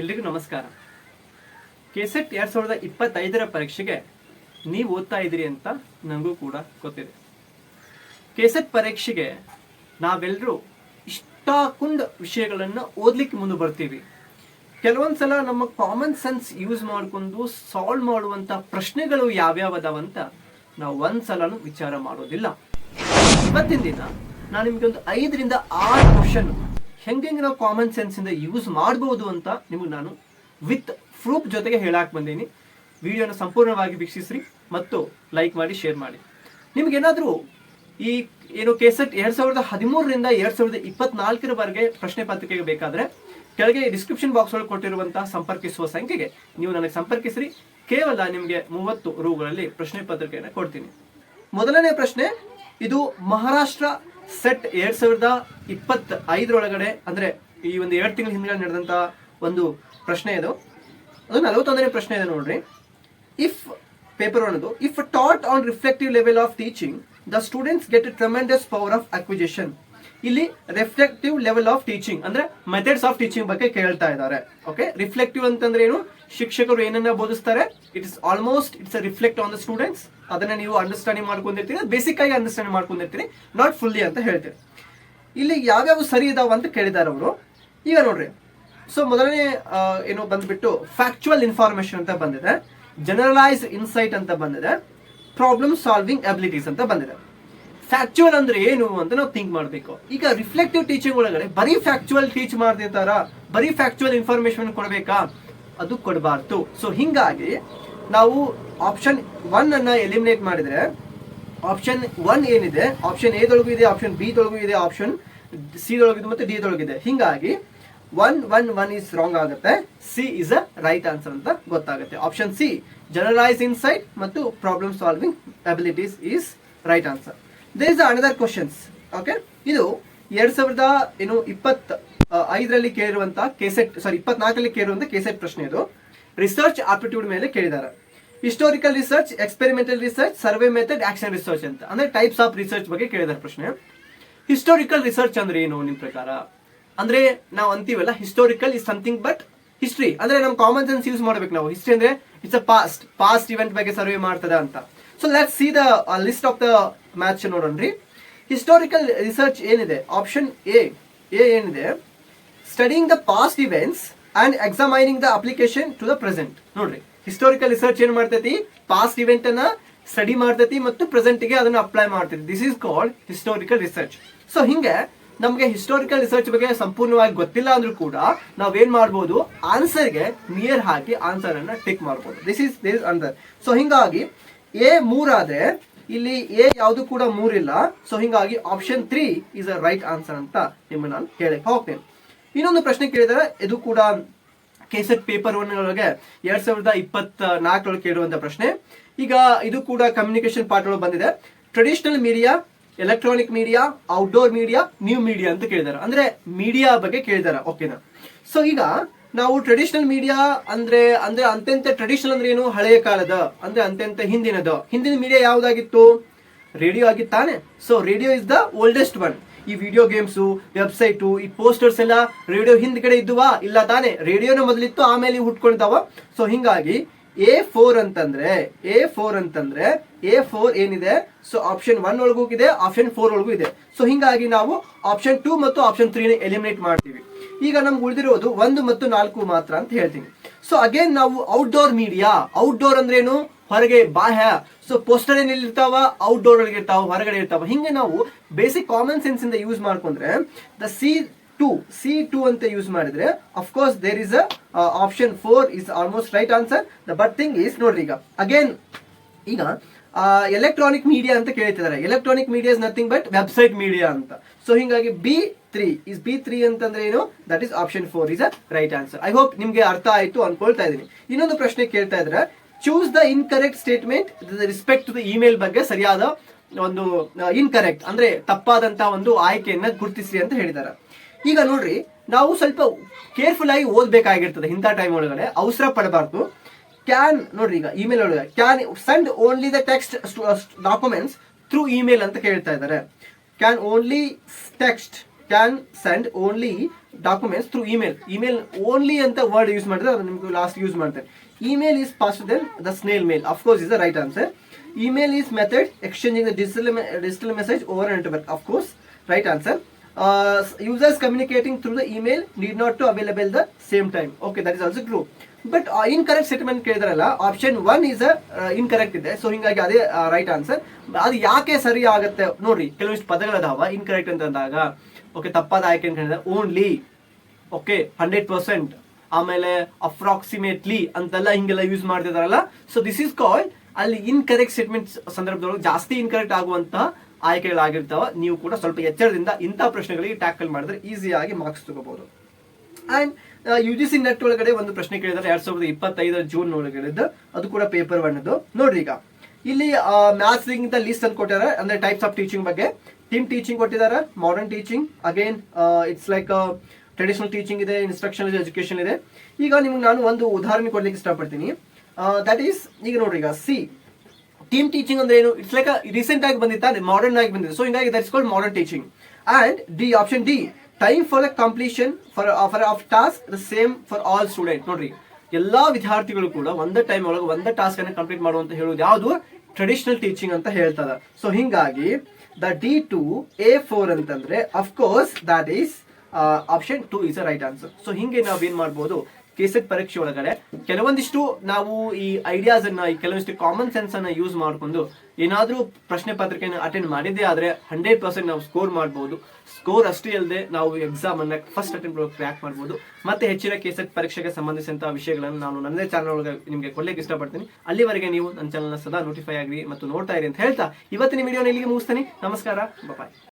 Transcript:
ಎಲ್ರಿಗೂ ನಮಸ್ಕಾರ. ಕೆಸೆಟ್ ಎರಡು ಸಾವಿರದ ಇಪ್ಪತ್ತೈದರ ಪರೀಕ್ಷೆಗೆ ನೀವು ಓದ್ತಾ ಇದ್ದೀರಿ ಅಂತ ನನಗೂ ಕೂಡ ಗೊತ್ತಿದೆ. ಕೆಸೆಟ್ ಪರೀಕ್ಷೆಗೆ ನಾವೆಲ್ಲರೂ ಇಷ್ಟಾಕೊಂಡ ವಿಷಯಗಳನ್ನು ಓದ್ಲಿಕ್ಕೆ ಮುಂದೆ ಬರ್ತೀವಿ. ಕೆಲವೊಂದ್ಸಲ ನಮ್ಮ ಕಾಮನ್ ಸೆನ್ಸ್ ಯೂಸ್ ಮಾಡ್ಕೊಂಡು ಸಾಲ್ವ್ ಮಾಡುವಂತ ಪ್ರಶ್ನೆಗಳು ಯಾವ್ಯಾವ ಅದಾವಂತ ನಾವು ಒಂದ್ಸಲನೂ ವಿಚಾರ ಮಾಡೋದಿಲ್ಲ. ಇವತ್ತಿನ ದಿನ ನಾನು ನಿಮಗೆ ಒಂದು ಐದರಿಂದ ಆರು ಕ್ವಶನ್ ಹೆಂಗೆ ನಾವು ಕಾಮನ್ ಸೆನ್ಸ್ ಇಂದ ಯೂಸ್ ಮಾಡಬಹುದು ಅಂತ ನಿಮಗೆ ನಾನು ವಿತ್ ಪ್ರೂಫ್ ಜೊತೆಗೆ ಹೇಳಕ್ ಬಂದೀನಿ. ವಿಡಿಯೋನ ಸಂಪೂರ್ಣವಾಗಿ ವೀಕ್ಷಿಸ್ರಿ ಮತ್ತು ಲೈಕ್ ಮಾಡಿ ಶೇರ್ ಮಾಡಿ. ನಿಮಗೇನಾದರೂ ಈ ಏನು ಕೆಸೆಟ್ ಎರಡು ಸಾವಿರದ ಹದಿಮೂರರಿಂದ ಎರಡು ಸಾವಿರದ ಇಪ್ಪತ್ನಾಲ್ಕರವರೆಗೆ ಪ್ರಶ್ನೆ ಪತ್ರಿಕೆಗೆ ಬೇಕಾದ್ರೆ ಕೆಳಗೆ ಡಿಸ್ಕ್ರಿಪ್ಷನ್ ಬಾಕ್ಸ್ ಒಳಗೆ ಕೊಟ್ಟಿರುವಂತಹ ಸಂಪರ್ಕಿಸುವ ಸಂಖ್ಯೆಗೆ ನೀವು ನನಗೆ ಸಂಪರ್ಕಿಸ್ರಿ. ಕೇವಲ ನಿಮಗೆ ಮೂವತ್ತು ರೂಗಳಲ್ಲಿ ಪ್ರಶ್ನೆ ಪತ್ರಿಕೆಯನ್ನು ಕೊಡ್ತೀನಿ. ಮೊದಲನೇ ಪ್ರಶ್ನೆ, ಇದು ಮಹಾರಾಷ್ಟ್ರ ಸೆಟ್ ಎರಡ್ ಸಾವಿರದ ಇಪ್ಪತ್ತ ಐದರೊಳಗಡೆ ಅಂದ್ರೆ ಈ ಒಂದು ಎರಡು ತಿಂಗಳ ಹಿಂದೆ ನಡೆದಂತ ಒಂದು ಪ್ರಶ್ನೆ ಇದು. ಅದು ನಲವತ್ತೊಂದನೇ ಪ್ರಶ್ನೆ ಇದೆ ನೋಡ್ರಿ. ಇಫ್ ಪೇಪರ್ ಅನ್ನೋದು if taught on reflective level of teaching the students get tremendous power of acquisition ಇಲ್ಲಿ ರಿಫ್ಲೆಕ್ಟಿವ್ ಲೆವೆಲ್ ಆಫ್ ಟೀಚಿಂಗ್ ಅಂದ್ರೆ ಮೆಥಡ್ಸ್ ಆಫ್ ಟೀಚಿಂಗ್ ಬಗ್ಗೆ ಕೇಳ್ತಾ ಇದ್ದಾರೆ. ಓಕೆ ರಿಫ್ಲೆಕ್ಟಿವ್ ಅಂತಂದ್ರೆ ಏನು? ಶಿಕ್ಷಕರು ಏನನ್ನ ಬೋಧಿಸ್ತಾರೆ? It is almost it's reflect on the students ಅದನ್ನ ನೀವು ಅಂಡರ್ಸ್ಟ್ಯಾಂಡಿಂಗ್ ಮಾಡ್ಕೊಂಡಿರ್ತೀರಿ. ಬೇಸಿಕ್ ಆಗಿ ಅಂಡರ್ಸ್ಟ್ಯಾಂಡ್ ಮಾಡ್ಕೊಂಡಿರ್ತೀರಿ. ನಾಟ್ ಫುಲ್ಲಿ ಅಂತ ಹೇಳ್ತೀರಿ. ಇಲ್ಲಿ ಯಾವ್ಯಾವ ಸರಿ ಇದಾವ ಅಂತ ಕೇಳಿದ್ದಾರೆ ಅವರು. ಈಗ ನೋಡ್ರಿ. ಸೊ ಮೊದಲನೇ ಏನು ಬಂದ್ಬಿಟ್ಟು ಫ್ಯಾಕ್ಚುಯಲ್ ಇನ್ಫಾರ್ಮೇಶನ್ ಅಂತ ಬಂದಿದೆ. ಜನರಲೈಸ್ ಇನ್ಸೈಟ್ ಅಂತ ಬಂದಿದೆ. ಪ್ರಾಬ್ಲಮ್ ಸಾಲ್ವಿಂಗ್ ಅಬಿಲಿಟೀಸ್ ಅಂತ ಬಂದಿದೆ. ಫ್ಯಾಕ್ಚುಯಲ್ ಅಂದ್ರೆ ಏನು ಅಂತ ನಾವು ಥಿಂಕ್ ಮಾಡಬೇಕು. ಈಗ ರಿಫ್ಲೆಕ್ಟಿವ್ ಟೀಚಿಂಗ್ ಒಳಗಡೆ ಬರೀ ಫ್ಯಾಕ್ಚುಯಲ್ ಟೀಚ್ ಮಾಡ್ತಿರ್ತಾರ? ಬರೀ ಫ್ಯಾಕ್ಚುಯಲ್ ಇನ್ಫಾರ್ಮೇಶನ್ ಕೊಡಬೇಕಾ? ಅದು ಕೊಡಬಾರ್ದು. ಸೊ ಹಿಂಗಾಗಿ ನಾವು ಆಪ್ಷನ್ ಒನ್ ಅನ್ನ ಎಲಿಮಿನೇಟ್ ಮಾಡಿದ್ರೆ ಆಪ್ಷನ್ ಒನ್ ಏನಿದೆ ಆಪ್ಷನ್ ಎ ದೊಳಗೂ ಇದೆ ಆಪ್ಷನ್ ಬಿ ದೊಳಗೂ ಇದೆ ಆಪ್ಷನ್ ಸಿ ದೊಳಗಿದೆ ಮತ್ತೆ ಡಿ ದೊಳಗಿದೆ ಹಿಂಗಾಗಿ one one one is wrong ಆಗುತ್ತೆ. C is a right answer ಅಂತ ಗೊತ್ತಾಗುತ್ತೆ. ಆಪ್ಷನ್ ಸಿ ಜನರಲೈಸ್ ಇನ್ಸೈಟ್ ಮತ್ತು problem solving abilities is right answer there is another questions okay ಇದು ಎರಡ್ ಸಾವಿರದ, ಏನು ಇಪ್ಪತ್ ಐದರಲ್ಲಿ ಕೇಳಿರುವಂತಹ ಕೆಸೆಟ್ ಸಾರಿ ಇಪ್ಪತ್ನಾಲ್ಕರಲ್ಲಿ ಕೇಳಿರುವಂತಹ ಕೆಸೆಟ್ ಪ್ರಶ್ನೆ ಇದು. ರಿಸರ್ಚ್ ಆಪ್ಟಿಟ್ಯೂಡ್ ಮೇಲೆ ಕೇಳಿದ್ದಾರೆ. Historical research experimental research survey method action research ಅಂತ. ಅಂದ್ರೆ ಟೈಪ್ಸ್ ಆಫ್ ರಿಸರ್ಚ್ ಬಗ್ಗೆ ಕೇಳಿದಾರೆ ಪ್ರಶ್ನೆ. ಹಿಸ್ಟೋರಿಕಲ್ ರಿಸರ್ಚ್ ಅಂದ್ರೆ ಏನು ನಿಮ್ ಪ್ರಕಾರ? ಅಂದ್ರೆ ನಾವು ಅಂತೀವಲ್ಲ historical is something but history ಅಂದ್ರೆ ನಮ್ ಕಾಮನ್ ಸೆನ್ಸ್ ಯೂಸ್ ಮಾಡ್ಬೇಕು ನಾವು. ಹಿಸ್ಟ್ರಿ ಅಂದ್ರೆ it's a past past event ಬಗ್ಗೆ ಸರ್ವೆ ಮಾಡ್ತದ ಅಂತ. So let see the list of the match ನೋಡೋಣ್ರಿ. Historical research ಏನಿದೆ? ಆಪ್ಷನ್ ಎ ಎ ಏನಿದೆ? Studying the past events and examining the application to the present ನೋಡ್ರಿ. Historical research ಏನ್ ಮಾಡ್ತೈತಿ? Past event ಅನ್ನ study ಮಾಡ್ತೈತಿ ಮತ್ತು ಪ್ರೆಸೆಂಟ್ಗೆ ಅದನ್ನ ಅಪ್ಲೈ ಮಾಡ್ತೈತಿ. This is called historical research so ಹಿಂಗೆ ನಮಗೆ ಹಿಸ್ಟೋರಿಕಲ್ ರಿಸರ್ಚ್ ಬಗ್ಗೆ ಸಂಪೂರ್ಣವಾಗಿ ಗೊತ್ತಿಲ್ಲ ಅಂದ್ರೂ ಕೂಡ ನಾವೇನ್ ಮಾಡ್ಬೋದು? ಆನ್ಸರ್ಗೆ ನಿಯರ್ ಹಾಕಿ ಆನ್ಸರ್ ಅನ್ನ ಟಿಕ್ ಮಾಡ್ಬೋದು. This is this answer so ಹಿಂಗಾಗಿ ಎ ಮೂರಾದ್ರೆ ಇಲ್ಲಿ ಎ ಯಾವುದು ಕೂಡ ಮೂರಿಲ್ಲ. ಸೊ ಹಿಂಗಾಗಿ option three is a right answer ಅಂತ ನಿಮ್ಮ ನಾನು ಹೇಳಕ್ ಹೋಗ್ತೇನೆ. ಇನ್ನೊಂದು ಪ್ರಶ್ನೆ ಕೇಳಿದರೆ. ಇದು ಕೂಡ ಕೆಸೆಟ್ ಪೇಪರ್ ಒನ್ ಒಳಗೆ ಎರಡ್ ಸಾವಿರದ ಇಪ್ಪತ್ತ ನಾಲ್ಕರೊಳಗೆ ಕೇಳುವಂತ ಪ್ರಶ್ನೆ. ಈಗ ಇದು ಕೂಡ ಕಮ್ಯುನಿಕೇಶನ್ ಪಾರ್ಟ್ ಒಳಗೆ ಬಂದಿದೆ. Traditional media electronic media outdoor media new media ಅಂತ ಕೇಳಿದಾರೆ. ಅಂದ್ರೆ ಮೀಡಿಯಾ ಬಗ್ಗೆ ಕೇಳಿದಾರೆ. ಓಕೆನಾ ಸೊ ಈಗ ನಾವು ಟ್ರೆಡಿಷನಲ್ ಮೀಡಿಯಾ ಅಂದ್ರೆ ಅಂದ್ರೆ ಅಂತೆಂತ ಟ್ರೆಡಿಷನಲ್ ಅಂದ್ರೆ ಏನು? ಹಳೆಯ ಕಾಲದ, ಅಂದ್ರೆ ಅಂತೆಂತ ಹಿಂದಿನದ. ಹಿಂದಿನ ಮೀಡಿಯಾ ಯಾವ್ದಾಗಿತ್ತು? Radio ಆಗಿತ್ತಾನೆ so radio is the oldest one ಈ ವಿಡಿಯೋ ಗೇಮ್ಸು ವೆಬ್ಸೈಟು ಈ ಪೋಸ್ಟರ್ಸ್ ಎಲ್ಲ ರೇಡಿಯೋ ಹಿಂದ್ಗಡೆ ಇದ್ದುವಾ? ಇಲ್ಲ ತಾನೆ. ರೇಡಿಯೋನ ಮೊದಲಿತ್ತು, ಆಮೇಲೆ ಹುಟ್ಕೊಂಡಿದ್ದಾವ. ಸೊ ಹಿಂಗಾಗಿ ಎ ಫೋರ್ ಅಂತಂದ್ರೆ ಎ ಫೋರ್ ಅಂತಂದ್ರೆ ಎ ಫೋರ್ ಏನಿದೆ? ಸೊ ಆಪ್ಷನ್ ಒನ್ ಒಳಗೂ ಇದೆ ಆಪ್ಷನ್ ಫೋರ್ ಒಳಗೂ ಇದೆ. ಸೊ ಹಿಂಗಾಗಿ ನಾವು ಆಪ್ಷನ್ ಟೂ ಮತ್ತು ಆಪ್ಷನ್ ತ್ರೀನ ಎಲಿಮಿನೇಟ್ ಮಾಡ್ತೀವಿ. ಈಗ ನಮ್ಗೆ ಉಳಿದಿರೋದು ಒಂದು ಮತ್ತು ನಾಲ್ಕು ಮಾತ್ರ ಅಂತ ಹೇಳ್ತೀನಿ. ಸೊ ಅಗೇನ್ ನಾವು ಔಟ್ಡೋರ್ ಮೀಡಿಯಾ ಔಟ್ಡೋರ್ ಅಂದ್ರೆ ಏನು? ಹೊರಗೆ ಬಾಹ್ಯ. ಸೊ ಪೋಸ್ಟರ್ ಏನ್ ಇರ್ತಾವ ಔಟ್ಡೋರ್ ಒಳಗೆ ಇರ್ತಾವ, ಹೊರಗಡೆ ಇರ್ತಾವ. ಹಿಂಗೆ ನಾವು ಬೇಸಿಕ್ ಕಾಮನ್ ಸೆನ್ಸ್ ಇಂದ ಯೂಸ್ ಮಾಡ್ಕೊಂಡ್ರೆ the C two C two ಅಂತ ಯೂಸ್ ಮಾಡಿದ್ರೆ of course there is a option four is almost right answer the but thing is ನೋಡ್ರಿ ಈಗ ಅಗೇನ್ ಈಗ ಎಲೆಕ್ಟ್ರಾನಿಕ್ ಮೀಡಿಯಾ ಅಂತ ಕೇಳ್ತಿದ್ದಾರೆ. Electronic media is nothing but website media ಅಂತ. So ಹಿಂಗಾಗಿ B three is B three ಅಂತಂದ್ರೆ ಏನು? That is option four is a right answer I hope ನಿಮ್ಗೆ ಅರ್ಥ ಆಯ್ತು ಅನ್ಕೊಳ್ತಾ ಇದ್ದೀನಿ. ಇನ್ನೊಂದು ಪ್ರಶ್ನೆ ಕೇಳ್ತಾ ಇದ್ರೆ choose the incorrect statement respect to the email ಬಗ್ಗೆ ಸರಿಯಾದ ಒಂದು ಇನ್ಕರೆಕ್ಟ್ ಅಂದ್ರೆ ತಪ್ಪಾದಂತ ಒಂದು ಆಯ್ಕೆಯನ್ನ ಗುರುತಿಸಿ ಅಂತ ಹೇಳಿದ್ದಾರೆ. ಈಗ ನೋಡ್ರಿ, ನಾವು ಸ್ವಲ್ಪ ಕೇರ್ಫುಲ್ ಆಗಿ ಓದ್ಬೇಕಾಗಿರ್ತದೆ ಇಂಥ ಟೈಮ್ ಒಳಗಡೆ, ಅವಸರ ಪಡಬಾರ್ದು. ಕ್ಯಾನ್ ನೋಡ್ರಿ ಈಗ ಇಮೇಲ್ ಒಳಗಡೆ can send only the text documents through email ಅಂತ ಕೇಳ್ತಾ ಇದ್ದಾರೆ. Can only text can send only documents through email email only ಅಂತ ವರ್ಡ್ ಯೂಸ್ ಮಾಡಿದ್ರೆ ಅದು ನಿಮ್ಗೆ ಲಾಸ್ಟ್ ಯೂಸ್ ಮಾಡ್ತಾರೆ email is faster then the snail mail of course is the right answer email is method exchanging the digital digital message over network of course right answer users communicating through the email need not to available the same time. Okay, that is also true. But incorrect statement ಕೇಳಿದ್ರಲ್ಲ option one is incorrect ಇದೆ. So ಹಿಂಗಾಗಿ ಅದೇ right answer ಅದು ಯಾಕೆ ಸರಿ ಆಗುತ್ತೆ? ನೋಡ್ರಿ, ಕೆಲವೊಂದಿಷ್ಟು ಪದಗಳದಾವ ಇನ್ಕರೆಕ್ಟ್ ಅಂತ ಅಂದಾಗ ಓಕೆ ತಪ್ಪಾದ ಆಯ್ಕೆ ಅಂತ ಓನ್ಲಿ ಓಕೆ ಹಂಡ್ರೆಡ್ ಪರ್ಸೆಂಟ್ ಆಮೇಲೆ ಅಪ್ರಾಕ್ಸಿಮೇಟ್ಲಿ ಅಂತೆಲ್ಲ ಹಿಂಗೆಲ್ಲ ಯೂಸ್ ಮಾಡ್ತಿದಾರಲ್ಲ. ಸೊ ದಿಸ್ ಇಸ್ ಕಾಲ್ಡ್ ಅಲ್ಲಿ ಇನ್ಕರೆಕ್ಟ್ ಸ್ಟೇಟ್ಮೆಂಟ್ ಸಂದರ್ಭದೊಳಗೆ ಜಾಸ್ತಿ ಇನ್ಕರೆಕ್ಟ್ ಆಗುವಂತ ಆಯ್ಕೆಗಳಾಗಿರ್ತಾವ, ನೀವು ಕೂಡ ಸ್ವಲ್ಪ ಎಚ್ಚರದಿಂದ ಇಂಥ ಪ್ರಶ್ನೆಗಳಿಗೆ ಟ್ಯಾಕಲ್ ಮಾಡಿದ್ರೆ ಈಸಿಯಾಗಿ ಮಾರ್ಕ್ಸ್ ತಗೋಬಹುದು and U G C NET ಒಳಗಡೆ ಒಂದು ಪ್ರಶ್ನೆ ಕೇಳಿದಾರೆ, ಎರಡ್ ಸಾವಿರದ ಇಪ್ಪತ್ತೈದರ ಜೂನ್ ಒಳಗಡೆ ಅದು ಕೂಡ ಪೇಪರ್ ಒನ್ನದು ನೋಡ್ರಿ ಈಗ, ಇಲ್ಲಿ ಮ್ಯಾಥ್ಸ್ ಗಿಂತ ಲೀಸ್ಟ್ ಅಂತ ಕೊಟ್ಟಿದ್ದಾರೆ ಅಂದ್ರೆ ಟೈಪ್ಸ್ ಆಫ್ ಟೀಚಿಂಗ್ ಬಗ್ಗೆ. ಟೀಮ್ ಟೀಚಿಂಗ್ ಕೊಟ್ಟಿದ್ದಾರೆ modern teaching again it's like traditional teaching ಇದೆ ಇನ್ಸ್ಟ್ರಕ್ಷನಲ್ ಎಜುಕೇಶನ್ ಇದೆ. ಈಗ ನಿಮ್ಗೆ ನಾನು ಒಂದು ಉದಾಹರಣೆ ಕೊಡ್ಲಿಕ್ಕೆ ಇಷ್ಟಪಡ್ತೀನಿ. ದಟ್ ಈಸ್ ಈಗ ನೋಡ್ರಿ ಈಗ ಸಿ ಟೀಮ್ ಟೀಚಿಂಗ್ ಅಂದ್ರೆ ಏನು? ಇಟ್ಸ್ ಲೈಕ್ ರೀಸೆಂಟ್ ಆಗಿ ಬಂದಿತ್ತ? ಮಾಡರ್ನ್ ಆಗಿ ಬಂದಿದೆ. ಸೊ ಹಿಂಗಾಗಿ that's called modern teaching and D option D time for the completion for for of task the same for all student ನೋಡ್ರಿ, ಎಲ್ಲಾ ವಿದ್ಯಾರ್ಥಿಗಳು ಕೂಡ ಒಂದೇ ಟೈಮ್ ಒಳಗೆ ಒಂದೇ ಟಾಸ್ಕ್ ಅನ್ನು ಕಂಪ್ಲೀಟ್ ಮಾಡುವಂತ ಹೇಳೋದು ಯಾವುದು? ಟ್ರೆಡಿಷನಲ್ ಟೀಚಿಂಗ್ ಅಂತ ಹೇಳ್ತದ. ಸೊ ಹಿಂಗಾಗಿ the D two A four ಅಂತಂದ್ರೆ of course that is option two is a right answer so ಹಿಂಗೆ ನಾವ್ ಏನ್ ಮಾಡ್ಬೋದು? ಕೆಸೆಟ್ ಪರೀಕ್ಷೆ ಒಳಗಡೆ ಕೆಲವೊಂದಿಷ್ಟು ನಾವು ಈ ಐಡಿಯಾಸ್ ಅನ್ನ, ಈ ಕೆಲವೊಂದಿಷ್ಟು ಕಾಮನ್ ಸೆನ್ಸ್ ಅನ್ನ ಯೂಸ್ ಮಾಡ್ಕೊಂಡು ಏನಾದರೂ ಪ್ರಶ್ನೆ ಪತ್ರಿಕೆಯನ್ನು ಅಟೆಂಡ್ ಮಾಡಿದ್ದೇ ಆದ್ರೆ ಹಂಡ್ರೆಡ್ ಪರ್ಸೆಂಟ್ ನಾವು ಸ್ಕೋರ್ ಮಾಡ್ಬೋದು. ಸ್ಕೋರ್ ಅಷ್ಟೇ ಅಲ್ಲದೆ ನಾವು ಎಕ್ಸಾಮ್ ಅನ್ನ ಫಸ್ಟ್ ಅಟೆಂಡ್ ಕ್ರ್ಯಾಕ್ ಮಾಡ್ಬೋದು. ಮತ್ತೆ ಹೆಚ್ಚಿನ ಕೆಸೆಟ್ ಪರೀಕ್ಷೆಗೆ ಸಂಬಂಧಿಸಿದಂತಹ ವಿಷಯಗಳನ್ನು ನಾನು ನನ್ನದೇ ಚಾನಲ್ ಒಳಗೆ ನಿಮಗೆ ಕೊಡ್ಲಿಕ್ಕೆ ಇಷ್ಟಪಡ್ತೀನಿ. ಅಲ್ಲಿವರೆಗೆ ನೀವು ನನ್ನ ಚಾನಲ್ನ ಸದಾ ನೋಟಿಫೈ ಆಗಿರಿ ಮತ್ತು ನೋಡ್ತಾ ಇರಿ ಅಂತ ಹೇಳ್ತಾ ಇವತ್ತಿನ ವಿಡಿಯೋನ ಇಲ್ಲಿಗೆ ಮುಗಿಸ್ತೀನಿ. ನಮಸ್ಕಾರ. ಬಾಯ್